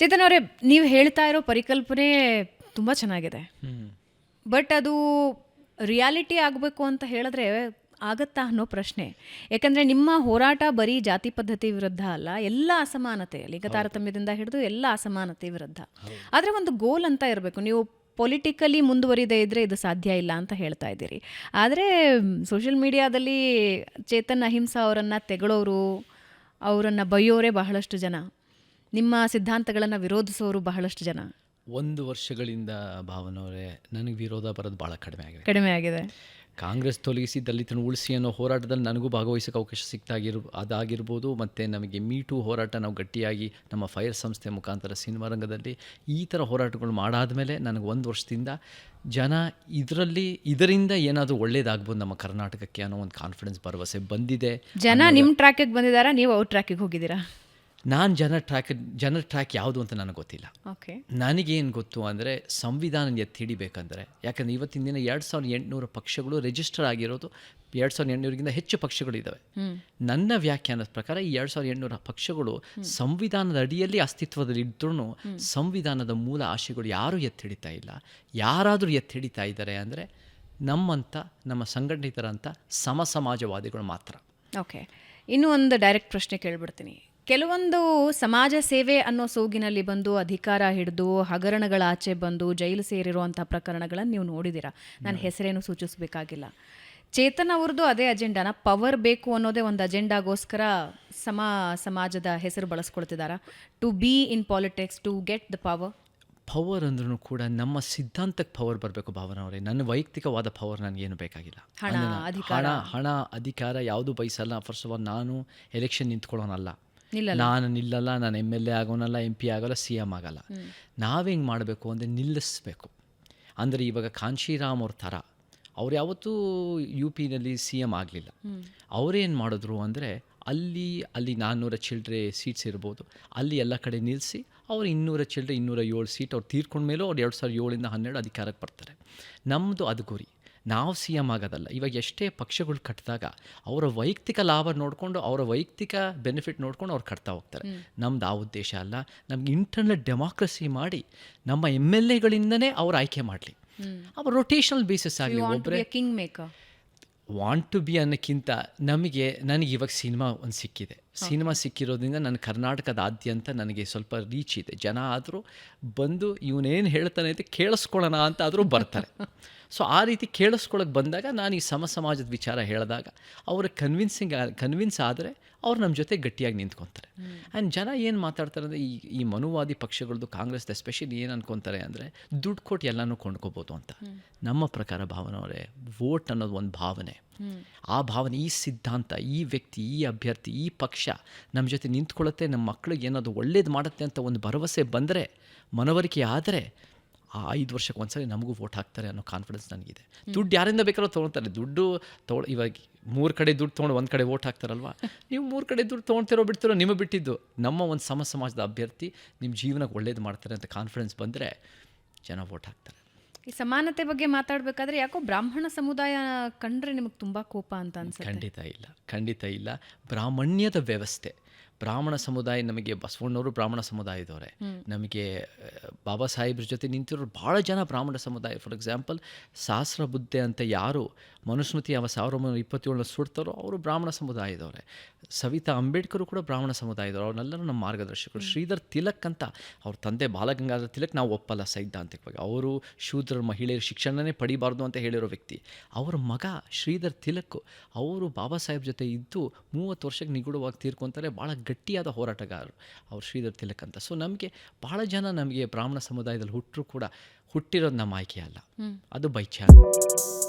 ಚೇತನ್ ಅವರೇ ನೀವು ಹೇಳ್ತಾ ಇರೋ ಪರಿಕಲ್ಪನೆ ತುಂಬ ಚೆನ್ನಾಗಿದೆ. ಬಟ್ ಅದು ರಿಯಾಲಿಟಿ ಆಗಬೇಕು ಅಂತ ಹೇಳಿದ್ರೆ ಆಗತ್ತಾ ಅನ್ನೋ ಪ್ರಶ್ನೆ. ಯಾಕಂದರೆ ನಿಮ್ಮ ಹೋರಾಟ ಬರೀ ಜಾತಿ ಪದ್ಧತಿ ವಿರುದ್ಧ ಅಲ್ಲ ಎಲ್ಲ ಅಸಮಾನತೆ ಲಿಂಗ ತಾರತಮ್ಯದಿಂದ ಹಿಡಿದು ಎಲ್ಲ ಅಸಮಾನತೆ ವಿರುದ್ಧ. ಆದರೆ ಒಂದು ಗೋಲ್ ಅಂತ ಇರಬೇಕು. ನೀವು ಪೊಲಿಟಿಕಲಿ ಮುಂದುವರಿದೇ ಇದ್ದರೆ ಇದು ಸಾಧ್ಯ ಇಲ್ಲ ಅಂತ ಹೇಳ್ತಾ ಇದ್ದೀರಿ. ಆದರೆ ಸೋಷಿಯಲ್ ಮೀಡಿಯಾದಲ್ಲಿ ಚೇತನ್ ಅಹಿಂಸಾ ಅವರನ್ನು ತೆಗಳೋರು ಅವರನ್ನು ಬೈಯೋರೇ ಬಹಳಷ್ಟು ಜನ. ನಿಮ್ಮ ಸಿದ್ಧಾಂತಗಳನ್ನು ವಿರೋಧಿಸೋರು ಬಹಳಷ್ಟು ಜನ. ಒಂದು ವರ್ಷಗಳಿಂದ ಭಾವನವರೇ ನನಗೆ ವಿರೋಧ ಬರೋದು ಭಾಳ ಕಡಿಮೆ ಆಗಿದೆ. ಕಡಿಮೆ ಆಗಿದೆ. ಕಾಂಗ್ರೆಸ್ ತೊಲಗಿಸಿ ದಲಿತನ ಉಳಿಸಿ ಅನ್ನೋ ಹೋರಾಟದಲ್ಲಿ ನನಗೂ ಭಾಗವಹಿಸೋಕೆ ಅವಕಾಶ ಸಿಕ್ತಾಗಿರ್ ಅದಾಗಿರ್ಬೋದು ಮತ್ತು ನಮಗೆ ಮೀಟು ಹೋರಾಟ ನಾವು ಗಟ್ಟಿಯಾಗಿ ನಮ್ಮ ಫೈರ್ ಸಂಸ್ಥೆ ಮುಖಾಂತರ ಸಿನಿಮಾ ರಂಗದಲ್ಲಿ ಈ ಥರ ಹೋರಾಟಗಳು ಮಾಡಾದಮೇಲೆ ನನಗೆ ಒಂದು ವರ್ಷದಿಂದ ಜನ ಇದರಲ್ಲಿ ಇದರಿಂದ ಏನಾದರೂ ಒಳ್ಳೇದಾಗ್ಬೋದು ನಮ್ಮ ಕರ್ನಾಟಕಕ್ಕೆ ಅನ್ನೋ ಒಂದು ಕಾನ್ಫಿಡೆನ್ಸ್ ಭರವಸೆ ಬಂದಿದೆ. ಜನ ನಿಮ್ಮ ಟ್ರ್ಯಾಕಿಗೆ ಬಂದಿದ್ದಾರಾ? ನೀವು ಅವ್ರ ಟ್ರ್ಯಾಕಿಗೆ ಹೋಗಿದ್ದೀರಾ? ನಾನು ಜನರ ಟ್ರ್ಯಾಕ್ ಜನರ ಟ್ರ್ಯಾಕ್ ಯಾವುದು ಅಂತ ನನಗೆ ಗೊತ್ತಿಲ್ಲ. ಓಕೆ ನನಗೇನು ಗೊತ್ತು ಅಂದರೆ ಸಂವಿಧಾನ ಎತ್ತಿ ಹಿಡಿಬೇಕಂದ್ರೆ ಯಾಕಂದರೆ ಇವತ್ತಿನ ದಿನ ಎರಡು ಸಾವಿರದ ಎಂಟುನೂರು ಪಕ್ಷಗಳು ರಿಜಿಸ್ಟರ್ ಆಗಿರೋದು ಎರಡು ಸಾವಿರದ ಎಂಟುನೂರಿಗಿಂತ ಹೆಚ್ಚು ಪಕ್ಷಗಳಿದ್ದಾವೆ ನನ್ನ ವ್ಯಾಖ್ಯಾನದ ಪ್ರಕಾರ ಈ ಎರಡು ಸಾವಿರದ ಎಂಟುನೂರ ಪಕ್ಷಗಳು ಸಂವಿಧಾನದ ಅಡಿಯಲ್ಲಿ ಅಸ್ತಿತ್ವದಲ್ಲಿ ಇದ್ರೂ ಸಂವಿಧಾನದ ಮೂಲ ಆಶಯಗಳು ಯಾರೂ ಎತ್ತಿ ಹಿಡಿತಾ ಇಲ್ಲ. ಯಾರಾದರೂ ಎತ್ತಿ ಹಿಡಿತಾ ಇದ್ದಾರೆ ಅಂದರೆ ನಮ್ಮಂಥ ನಮ್ಮ ಸಂಘಟಿತರಂಥ ಸಮ ಸಮಾಜವಾದಿಗಳು ಮಾತ್ರ. ಓಕೆ ಇನ್ನೂ ಒಂದು ಡೈರೆಕ್ಟ್ ಪ್ರಶ್ನೆ ಕೇಳ್ಬಿಡ್ತೀನಿ. ಕೆಲವೊಂದು ಸಮಾಜ ಸೇವೆ ಅನ್ನೋ ಸೋಗಿನಲ್ಲಿ ಬಂದು ಅಧಿಕಾರ ಹಿಡಿದು ಹಗರಣಗಳ ಆಚೆ ಬಂದು ಜೈಲು ಸೇರಿರುವಂಥ ಪ್ರಕರಣಗಳನ್ನು ನೀವು ನೋಡಿದ್ದೀರಾ? ನಾನು ಹೆಸರೇನು ಸೂಚಿಸಬೇಕಾಗಿಲ್ಲ. ಚೇತನ್ ಅವ್ರದ್ದು ಅದೇ ಅಜೆಂಡಾನ. ಪವರ್ ಬೇಕು ಅನ್ನೋದೇ ಒಂದು ಅಜೆಂಡಾಗೋಸ್ಕರ ಸಮ ಸಮಾಜದ ಹೆಸರು ಬಳಸ್ಕೊಳ್ತಿದ್ದಾರಾ to be in politics to get the power. Power ಅಂದ್ರೂ ಕೂಡ ನಮ್ಮ ಸಿದ್ಧಾಂತಕ್ಕೆ ಪವರ್ ಬರಬೇಕು ಭಾವನ ಅವರೇ ನನ್ನ ವೈಯಕ್ತಿಕವಾದ ಪವರ್ ನನಗೇನು ಬೇಕಾಗಿಲ್ಲ. ಹಣ, ಅಧಿಕಾರ. ಹಣ ಅಧಿಕಾರ ಯಾವುದು ಬಯಸಲ್ಲ. ಫಸ್ಟ್ ಆಫ್ ಆಲ್ ನಾನು ಎಲೆಕ್ಷನ್ ನಿಂತ್ಕೊಳ್ಳೋನಲ್ಲ. ನಾನು ನಿಲ್ಲಲ್ಲ ನಾನು ಎಂ ಎಲ್ ಎ ಆಗೋನಲ್ಲ ಎಂ ಪಿ ಆಗೋಲ್ಲ ಸಿ ಎಂ ಆಗಲ್ಲ. ನಾವೇಂಗೆ ಮಾಡಬೇಕು ಅಂದರೆ ನಿಲ್ಲಿಸ್ಬೇಕು. ಅಂದರೆ ಇವಾಗ ಕಾಂಶಿರಾಮ್ ಅವ್ರ ಥರ ಅವ್ರು ಯಾವತ್ತೂ ಯು ಪಿನಲ್ಲಿ ಸಿ ಎಂ ಆಗಲಿಲ್ಲ. ಅವರೇನು ಮಾಡಿದ್ರು ಅಂದರೆ ಅಲ್ಲಿ ಅಲ್ಲಿ ನಾನ್ನೂರ ಚಿಲ್ಡ್ರೆ ಸೀಟ್ಸ್ ಇರ್ಬೋದು. ಅಲ್ಲಿ ಎಲ್ಲ ಕಡೆ ನಿಲ್ಲಿಸಿ ಅವ್ರು ಇನ್ನೂರ ಚಿಲ್ಡ್ರೆ ಇನ್ನೂರ ಏಳು ಸೀಟ್ ಅವ್ರು ತೀರ್ಕೊಂಡ ಮೇಲೂ ಅವ್ರು ಎರಡು ಸಾವಿರದ ಏಳಿಂದ ಹನ್ನೆರಡು ಅಧಿಕಾರಕ್ಕೆ ಬರ್ತಾರೆ. ನಮ್ಮದು ಅದು ಗುರಿ ನಾವು ಸಿ ಎಂ ಆಗೋದಲ್ಲ. ಇವಾಗ ಎಷ್ಟೇ ಪಕ್ಷಗಳು ಕಟ್ಟಿದಾಗ ಅವರ ವೈಯಕ್ತಿಕ ಲಾಭ ನೋಡಿಕೊಂಡು ಅವರ ವೈಯಕ್ತಿಕ ಬೆನಿಫಿಟ್ ನೋಡ್ಕೊಂಡು ಅವ್ರು ಕಟ್ತಾ ಹೋಗ್ತಾರೆ. ನಮ್ದು ಆ ಉದ್ದೇಶ ಅಲ್ಲ. ನಮ್ಗೆ ಇಂಟರ್ನಲ್ ಡೆಮಾಕ್ರಸಿ ಮಾಡಿ ನಮ್ಮ ಎಂ ಎಲ್ ಎಗಳಿಂದನೇ ಅವ್ರು ಆಯ್ಕೆ ಮಾಡಲಿ. ಅವ್ರ ರೊಟೇಷನಲ್ ಬೇಸಿಸ್ ಆಗಲಿ ಒಬ್ಬರೇ king maker want to be ಅನ್ನೋಕ್ಕಿಂತ ನಮಗೆ ನನಗೆ ಇವಾಗ ಸಿನಿಮಾ ಒಂದು ಸಿಕ್ಕಿದೆ. ಸಿನಿಮಾ ಸಿಕ್ಕಿರೋದ್ರಿಂದ ನನ್ನ ಕರ್ನಾಟಕದಾದ್ಯಂತ ನನಗೆ ಸ್ವಲ್ಪ ರೀಚ್ ಇದೆ. ಜನ ಆದರೂ ಬಂದು ಇವನೇನು ಹೇಳ್ತಾನೆ ಅಂತ ಕೇಳಿಸ್ಕೊಳ್ಳೋಣ ಅಂತ ಆದರೂ ಬರ್ತಾರೆ. ಸೊ ಆ ರೀತಿ ಕೇಳಿಸ್ಕೊಳಕ್ಕೆ ಬಂದಾಗ ನಾನು ಈ ಸಮ ಸಮಾಜದ ವಿಚಾರ ಹೇಳಿದಾಗ ಅವರು ಕನ್ವಿನ್ಸಿಂಗ್ ಕನ್ವಿನ್ಸ್ ಆದರೆ ಅವ್ರು ನಮ್ಮ ಜೊತೆ ಗಟ್ಟಿಯಾಗಿ ನಿಂತ್ಕೊತಾರೆ. ಆ್ಯಂಡ್ ಜನ ಏನು ಮಾತಾಡ್ತಾರೆ ಅಂದರೆ ಈ ಈ ಮನುವಾದಿ ಪಕ್ಷಗಳದ್ದು ಕಾಂಗ್ರೆಸ್ ಎಸ್ಪೆಷಲಿ ಏನು ಅನ್ಕೊತಾರೆ ಅಂದರೆ ದುಡ್ಡು ಕೊಟ್ಟು ಎಲ್ಲನೂ ಕೊಂಡ್ಕೋಬೋದು ಅಂತ. ನಮ್ಮ ಪ್ರಕಾರ ಭಾವನೆ ಅವರೇ ವೋಟ್ ಅನ್ನೋದು ಒಂದು ಭಾವನೆ. ಆ ಭಾವನೆ ಈ ಸಿದ್ಧಾಂತ ಈ ವ್ಯಕ್ತಿ ಈ ಅಭ್ಯರ್ಥಿ ಈ ಪಕ್ಷ ನಮ್ಮ ಜೊತೆ ನಿಂತ್ಕೊಳ್ಳುತ್ತೆ ನಮ್ಮ ಮಕ್ಕಳಿಗೆ ಏನಾದರೂ ಒಳ್ಳೇದು ಮಾಡುತ್ತೆ ಅಂತ ಒಂದು ಭರವಸೆ ಬಂದರೆ ಮನವರಿಕೆ ಆದರೆ ಆ ಐದು ವರ್ಷಕ್ಕೆ ಒಂದ್ಸರಿ ನಮಗೂ ವೋಟ್ ಹಾಕ್ತಾರೆ ಅನ್ನೋ ಕಾನ್ಫಿಡೆನ್ಸ್ ನನಗಿದೆ. ದುಡ್ಡು ಯಾರಿಂದ ಬೇಕಾದ್ರೂ ತೊಗೊಳ್ತಾರೆ. ದುಡ್ಡು ತೊಗೊಳ್ ಇವಾಗ ಮೂರು ಕಡೆ ದುಡ್ಡು ತೊಗೊಂಡು ಒಂದು ಕಡೆ ವೋಟ್ ಹಾಕ್ತಾರಲ್ವಾ? ನೀವು ಮೂರು ಕಡೆ ದುಡ್ಡು ತೊಗೊಳ್ತಿರೋ ಬಿಡ್ತಿರೋ ನಿಮಗೆ ಬಿಟ್ಟಿದ್ದು. ನಮ್ಮ ಒಂದು ಸಮ ಸಮಾಜದ ಅಭ್ಯರ್ಥಿ ನಿಮ್ಮ ಜೀವನಕ್ಕೆ ಒಳ್ಳೇದು ಮಾಡ್ತಾರೆ ಅಂತ ಕಾನ್ಫಿಡೆನ್ಸ್ ಬಂದರೆ ಜನ ವೋಟ್ ಹಾಕ್ತಾರೆ. ಈ ಸಮಾನತೆ ಬಗ್ಗೆ ಮಾತಾಡಬೇಕಾದ್ರೆ ಯಾಕೋ ಬ್ರಾಹ್ಮಣ ಸಮುದಾಯ ಕಂಡ್ರೆ ನಿಮಗೆ ತುಂಬ ಕೋಪ ಅಂತ ಅನ್ಸುತ್ತೆ. ಖಂಡಿತ ಇಲ್ಲ. ಖಂಡಿತ ಇಲ್ಲ. ಬ್ರಾಹ್ಮಣ್ಯದ ವ್ಯವಸ್ಥೆ. ಬ್ರಾಹ್ಮಣ ಸಮುದಾಯ ನಮಗೆ ಬಸವಣ್ಣವರು ಬ್ರಾಹ್ಮಣ ಸಮುದಾಯದವರೇ. ನಮಗೆ ಬಾಬಾ ಸಾಹೇಬ್ರ ಜೊತೆ ನಿಂತಿರೋರು ಭಾಳ ಜನ ಬ್ರಾಹ್ಮಣ ಸಮುದಾಯ. ಫಾರ್ ಎಕ್ಸಾಂಪಲ್ ಸಹಸ್ರ ಬುದ್ಧೆ ಅಂತ ಯಾರು ಮನುಸ್ಮೃತಿ ಅವ ಸಾವಿರದ ಒಂಬೈನೂರ ಇಪ್ಪತ್ತೇಳನ ಸುಡ್ತಾರೋ ಅವರು ಬ್ರಾಹ್ಮಣ ಸಮುದಾಯದವರೇ. ಸವಿತಾ ಅಂಬೇಡ್ಕರು ಕೂಡ ಬ್ರಾಹ್ಮಣ ಸಮುದಾಯದವರು. ಅವ್ರನ್ನೆಲ್ಲರೂ ನಮ್ಮ ಮಾರ್ಗದರ್ಶಕರು. ಶ್ರೀಧರ್ ತಿಲಕ್ ಅಂತ ಅವ್ರ ತಂದೆ ಬಾಲಗಂಗಾಧರ ತಿಲಕ್ ನಾವು ಒಪ್ಪಲ್ಲ ಸೈದ್ಧಾಂತಿಕವಾಗಿ ಅವರು ಶೂದ್ರ ಮಹಿಳೆಯರ ಶಿಕ್ಷಣನೇ ಪಡಿಬಾರ್ದು ಅಂತ ಹೇಳಿರೋ ವ್ಯಕ್ತಿ. ಅವರ ಮಗ ಶ್ರೀಧರ್ ತಿಲಕ್ ಅವರು ಬಾಬಾ ಸಾಹೇಬ್ ಜೊತೆ ಇದ್ದು ಮೂವತ್ತು ವರ್ಷಕ್ಕೆ ನಿಗೂಢವಾಗಿ ತೀರ್ಕೊಂತಾರೆ. ಭಾಳ ಗಟ್ಟಿಯಾದ ಹೋರಾಟಗಾರರು ಅವರು ಶ್ರೀಧರ್ ತಿಲಕ್ ಅಂತ. ಸೊ ನಮಗೆ ಬಹಳ ಜನ ನಮಗೆ ಬ್ರಾಹ್ಮಣ ಸಮುದಾಯದಲ್ಲಿ ಹುಟ್ಟರು ಕೂಡ ಹುಟ್ಟಿರೋದು ನಮ್ಮ ಆಯ್ಕೆ ಅಲ್ಲ. ಅದು ಬೈ ಚಾನ್ಸ್